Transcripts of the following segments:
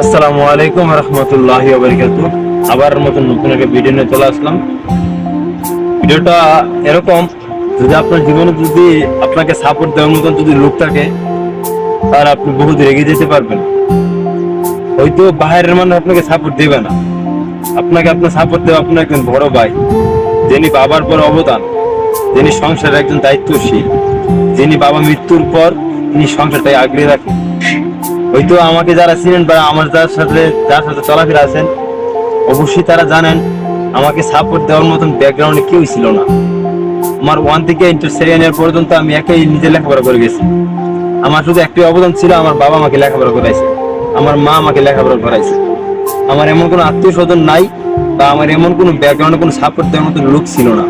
আসসালামু আলাইকুম রহমতুল্লাহ আবার মতন নতুন একটা ভিডিও নিয়ে চলে আসলাম। ভিডিওটা এরকম, যদি আপনার জীবনে যদি আপনাকে সাপোর্ট দেওয়ার মতন যদি লোক থাকে, তাহলে আপনি বহুত রেগে যেতে পারবেন। হয়তো বাইরের মানুষ আপনাকে সাপোর্ট দেবে না। আপনাকে আপনার সাপোর্ট দেবে আপনার একজন বড় ভাই, যিনি বাবার পর অবদান, যিনি সংসারের একজন দায়িত্বশীল, যিনি বাবা মৃত্যুর পর তিনি সংসারটাই আগলে রাখেন হয়তো আমাকে যারা চিনেন বা আমার যার সাথে যার সাথে চলাফেরা আছেন, অবশ্যই তারা জানেন, আমাকে সাপোর্ট দেওয়ার মতন ব্যাকগ্রাউন্ডে কেউই ছিল না। আমার ওয়ান থেকে ইন্টার সেকেন্ড পর্যন্ত আমি একাই নিজে লেখাপড়া করে গেছি। আমার শুধু একটি অবদান ছিল, আমার বাবা আমাকে লেখাপড়া করাইছে। আমার মা আমাকে লেখাপড়া করাইছে। আমার এমন কোনো আত্মীয় স্বজন নাই বা আমার এমন কোনো ব্যাকগ্রাউন্ডে কোনো সাপোর্ট দেওয়ার মতো লোক ছিল না।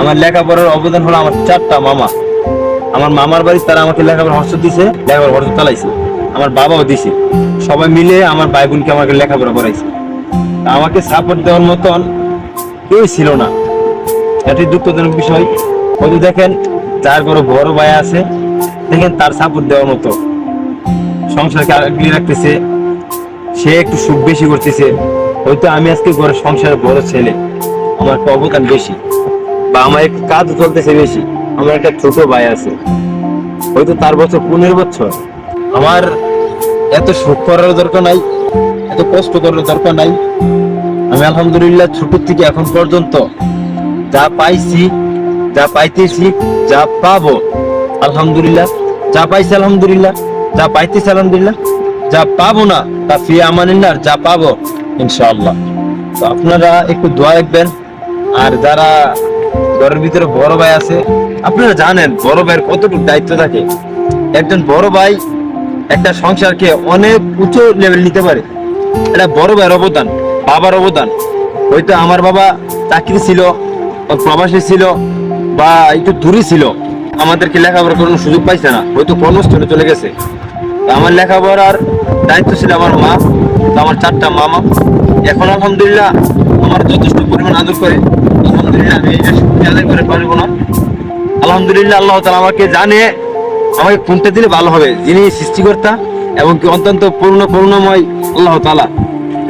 আমার লেখাপড়ার অবদান হলো আমার চারটা মামা। আমার মামার বাড়ি তারা আমাকে লেখাপড়া হস্ত দিছে, লেখাপড়া হস্ত চালাইছে। আমার বাবাও দিছে। সবাই মিলে আমার ভাই বোনকে আমাকে লেখাপড়া করাইছে। আমাকে সাপোর্ট দেওয়ার মতন কেউ ছিল না। এটি দুঃখজনক বিষয়। হয়তো দেখেন, যার বড় বড় ভাই আছে, দেখেন তার সাপোর্ট দেওয়ার মতো। সংসারকে আগলিয়ে রাখতেছে, সে একটু সুখ বেশি করতেছে। হয়তো আমি আজকে ঘরের সংসারের বড় ছেলে, আমার একটা অবদান বেশি। বা আমার একটু কাজ চলতেছে বেশি। আমার একটা ছোট ভাই আছে। হয়তো তার বছর পনেরো বছর। আমার এত সুখ করার দরকার নাই, এত কষ্ট করার দরকার নাই। আমি আলহামদুলিল্লাহ ছোট থেকে এখন পর্যন্ত যা পাইছি, যা পাইতেছি, যা পাবো, আলহামদুলিল্লাহ, যা পাইছি আলহামদুলিল্লাহ, যা পাইতেছি আলহামদুলিল্লাহ, যা পাবো না, তা ফি আমানিল্লাহ যা পাবো, ইনশাআল্লাহ। তো আপনারা একটু দোয়া রাখবেন। আর যারা ঘরের ভিতরে বড় ভাই আছে, আপনারা জানেন বড় ভাইয়ের কতটুকু দায়িত্ব থাকে। একজন বড় ভাই একটা সংসারকে অনেক উঁচু লেভেল নিতে পারে। এটা বড় ভাইয়ের অবদান, বাবার অবদান। হয়তো আমার বাবা চাকরি ছিল প্রবাসী ছিল, বা একটু দূরে ছিল। আমাদেরকে লেখাপড়া করানোর সুযোগ পাইছে না, হয়তো কর্মস্থলে চলে গেছে। আমার লেখাপড়ার দায়িত্ব ছিল আমার মা আমার চারটা মামা। এখন আলহামদুলিল্লাহ আমার যথেষ্ট পরিমাণ আদর করে। আলহামদুলিল্লাহ আমি শুক্রিয়া আদায় করে পারব না। আলহামদুলিল্লাহ আল্লাহ তালা আমাকে জানে আমাকে কোনটা দিলে ভালো হবে। যিনি সৃষ্টিকর্তা এবং কি অত্যন্ত পূর্ণ করুণাময় আল্লাহ তালা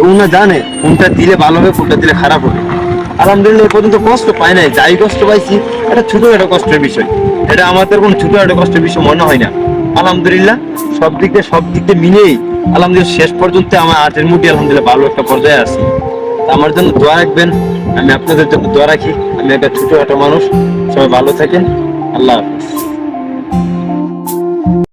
উনি জানে কোনটা দিলে ভালো হবে কোনটা দিলে খারাপ হবে। আলহামদুলিল্লাহ পর্যন্ত কষ্ট পাই নাই। যাই কষ্ট পাইছি, এটা ছোট একটা কষ্টের বিষয়। এটা আমাদের কোনো ছোট একটা কষ্টের বিষয় মনে হয় না। আলহামদুলিল্লাহ, সব দিক দিয়ে, সব দিক দিয়ে মিলেই আলহামদুলিল্লাহ, শেষ পর্যন্ত আমার আর্টের মুটি আলহামদুলিল্লাহ ভালো একটা পর্যায়ে তা আমার জন্য দোয়া রাখবেন। আমি আপনাদের জন্য দোয়া রাখি। আমি একটা ছোট একটা মানুষ। সবাই ভালো থাকেন। আল্লাহ হাফিজ।